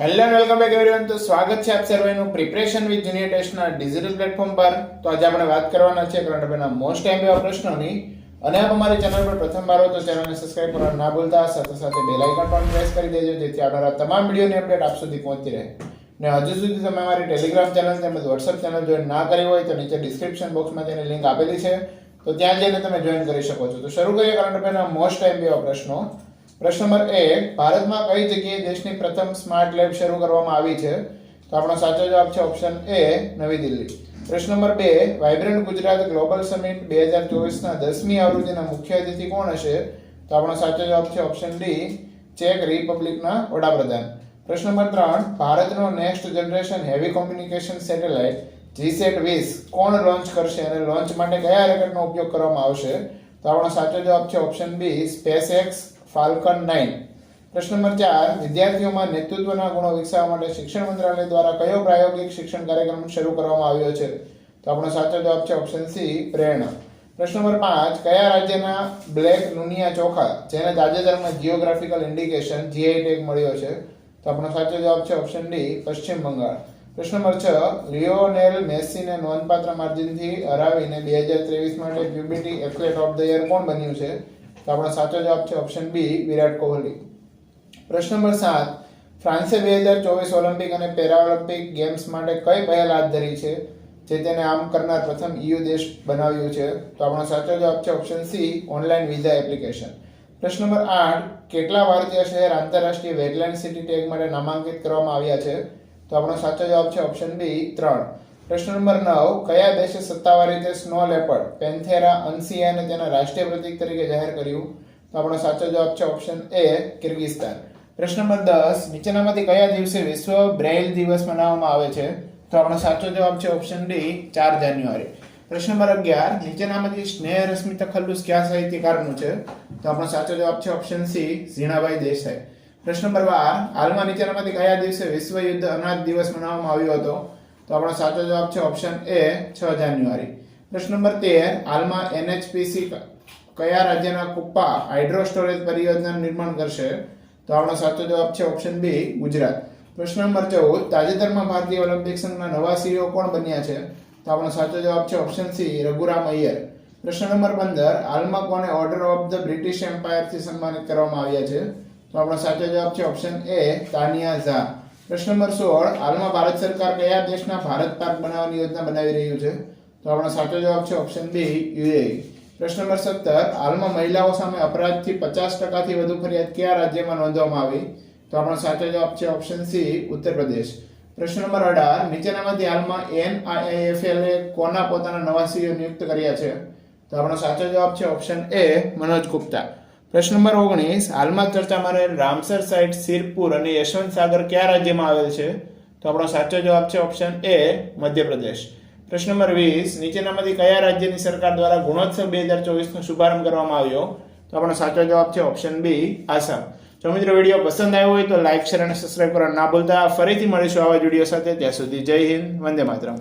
Hello welcome back everyone તો સ્વાગત છે આપ સર્વેનું પ્રિપરેશન વિથ જુનિયર ટેસ્ટના ડિજિટલ પ્લેટફોર્મ પર. તો આજે આપણે વાત કરવાના છે કરંટ અફેરના મોસ્ટ એવા પ્રશ્નોની. અને આપ અમારી ચેનલ પર પ્રથમ વાર હો તો ચેનલને સબસ્ક્રાઇબ કરવાનું ના ભૂલતા. સાથે સાથે બેલ આઇકન પણ પ્રેસ કરી દેજો, જેથી આવનારા તમામ વિડીયોની અપડેટ આપ સુધી પહોંચતી રહે. ને હજુ સુધી તમે અમારી ટેલિગ્રામ ચેનલ તેમજ વોટ્સઅપ ચેનલ જોઈન ના કરી હોય તો નીચે ડિસ્ક્રિપ્શન બોક્સમાં તેની લિંક આપેલી છે. તો ત્યાં જઈને તમે જોઈન કરી શકો છો. તો શરૂ કરીએ કરંટ અફેરના મોસ્ટ એવા પ્રશ્નો. પ્રશ્ન નંબર એક ભારતમાં કઈ જગ્યાએ દેશની પ્રથમ સ્માર્ટ લેબ શરૂ કરવામાં આવી છે? તો આપણો સાચો જવાબ છે ઓપ્શન એ, નવી દિલ્હી. પ્રશ્ન નંબર બે, વાઇબ્રન્ટ ગુજરાત ગ્લોબલ સમિટ બે હજાર ચોવીસના દસમી આવૃત્તિના મુખ્ય અતિથિ કોણ હશે? તો આપણો સાચો જવાબ છે ઓપ્શન ડી, ચેક રિપબ્લિકના વડાપ્રધાન. પ્રશ્ન નંબર ત્રણ, ભારતનો next generation heavy communication satellite GSAT વીસ કોણ લોન્ચ કરશે અને લોન્ચ માટે કયા રેકેટનો ઉપયોગ કરવામાં આવશે? તો આપણો સાચો જવાબ છે option B SpaceX Falcon nine. પ્રશ્ન નંબર ચાર, વિદ્યાર્થીઓમાં નેતૃત્વના ગુણો વિકસાવવા માટે શિક્ષણ મંત્રાલય દ્વારા કયો પ્રાયોગિક શિક્ષણ કાર્યક્રમ શરૂ કરવામાં આવ્યો છે? તો આપણો સાચો જવાબ છે ઓપ્શન સી પ્રેરણા. પ્રશ્ન નંબર પાંચ, કયા રાજ્યના બ્લેક લુનિયા ચોખા, જેને તાજેતરમાં જિયોગ્રાફિકલ ઇન્ડિકેશન જીઆઈ ટેગ મળ્યો છે? તો આપણો સાચો જવાબ છે ઓપ્શન ડી પશ્ચિમ બંગાળ. પ્રશ્ન નંબર છ, લિયોનેલ મેસીને નોંધપાત્ર માર્જિનથી હરાવીને બે હજાર ત્રેવીસ માટે પ્યુબિટી એથ્લેટ ઓફ ધ યર કોણ બન્યું છે? તો આપણો સાચો જવાબ છે ઓપ્શન બી વિરાટ કોહલી. પ્રશ્ન નંબર સાત, ફ્રાન્સે બે હજાર ચોવીસ ઓલિમ્પિક અને પેરાઓલિમ્પિક ગેમ્સ માટે કઈ પહેલ હાથ ધરી છે? જે તેને આમ કરનાર પ્રથમ EU દેશ બનાવ્યું છે. તો આપણો સાચો જવાબ છે option C online visa application પ્રશ્ન નંબર આઠ, કેટલા ભારતીય શહેર આંતરરાષ્ટ્રીય વેટલેન્ડ સિટી ટેગ માટે નામાંકિત કરવામાં આવ્યા છે? તો આપણો સાચો જવાબ છે ઓપ્શન બી ત્રણ. પ્રશ્ન નંબર નવ, કયા દેશે સત્તાવાર રીતે સ્નો લેપર્ડ, પેન્થેરા અન્સિયાને તેના રાષ્ટ્રીય પ્રતીક તરીકે જાહેર કર્યું? તો આપણો સાચો જવાબ છે ઓપ્શન એ, કિર્ગિસ્તાન. પ્રશ્ન નંબર દસ, નીચેનામાંથી કયા દિવસે વિશ્વ બ્રેઇલ દિવસ મનાવવામાં આવે છે? તો આપણો સાચો જવાબ છે ઓપ્શન ડી, ચાર જાન્યુઆરી. પ્રશ્ન નંબર અગિયાર, નીચેનામાંથી સ્નેહ રશ્મિ તખલ્લુસ કયા સાહિત્યકારનું છે? તો આપણો સાચો જવાબ છે ઓપ્શન સી ઝીણાભાઈ દેસાઈ. પ્રશ્ન નંબર બાર, હાલમાં નીચેનામાંથી કયા દિવસે વિશ્વ યુદ્ધ અનાજ દિવસ મનાવવામાં આવ્યો હતો? તો આપણો સાચો જવાબ છે ઓપ્શન એ છ જાન્યુઆરી. પ્રશ્ન નંબર તેર, હાલમાં એનએચપીસી કયા રાજ્યના કુપ્પા હાઇડ્રો સ્ટોરેજ પરિયોજનાનું નિર્માણ કરશે? તો આપણો સાચો જવાબ છે ઓપ્શન બી ગુજરાત. પ્રશ્ન નંબર ચૌદ, તાજેતરમાં ભારતીય ઓલિમ્પિક સંઘના નવા સીઈઓ કોણ બન્યા છે? તો આપણો સાચો જવાબ છે ઓપ્શન સી રઘુરામ અય્યર. પ્રશ્ન નંબર પંદર, હાલમાં કોને ઓર્ડર ઓફ ધ બ્રિટિશ એમ્પાયરથી સન્માનિત કરવામાં આવ્યા છે? તો આપણો સાચો જવાબ છે ઓપ્શન એ તાનિયા ઝા. પ્રશ્ન નંબર સોળ, હાલમાં ભારત સરકાર કયા દેશના ભારત પાર્ક બનાવવાની યોજના બનાવી રહ્યું છે? તો આપણો સાચો જવાબ છે ઓપ્શન બી, યુએઈ. પ્રશ્ન નંબર સત્તર, હાલમાં મહિલાઓ સામે અપરાધથી પચાસ ટકાથી વધુ ફરિયાદ કયા રાજ્યમાં નોંધવામાં આવી? તો આપણો સાચો જવાબ છે ઓપ્શન સી, ઉત્તર પ્રદેશ. પ્રશ્ન નંબર અઢાર, નીચેનામાંથી હાલમાં એનઆઈએફએલએ કોના પોતાના નવા સીઓ નિયુક્ત કર્યા છે? તો આપણો સાચો જવાબ છે ઓપ્શન એ, મનોજ ગુપ્તા. પ્રશ્ન નંબર ઓગણીસ, હાલમાં ચર્ચામાં રહેલ રામસર સાઇટ સિરપુર અને યશવંત સાગર કયા રાજ્યમાં આવેલ છે? તો આપણો સાચો જવાબ છે ઓપ્શન એ મધ્યપ્રદેશ. પ્રશ્ન નંબર વીસ, નીચેનામાંથી કયા રાજ્યની સરકાર દ્વારા ગુણોત્સવ બે હજાર ચોવીસનો શુભારંભ કરવામાં આવ્યો? તો આપણો સાચો જવાબ છે ઓપ્શન બી, આસામ. જો મિત્રો વીડિયો પસંદ આવ્યો હોય તો લાઇક શેર અને સબસ્ક્રાઇબ કરવા ના ભૂલતા. ફરીથી મળીશું આવા વીડિયો સાથે. ત્યાં સુધી જય હિન્દ, વંદે માતરમ.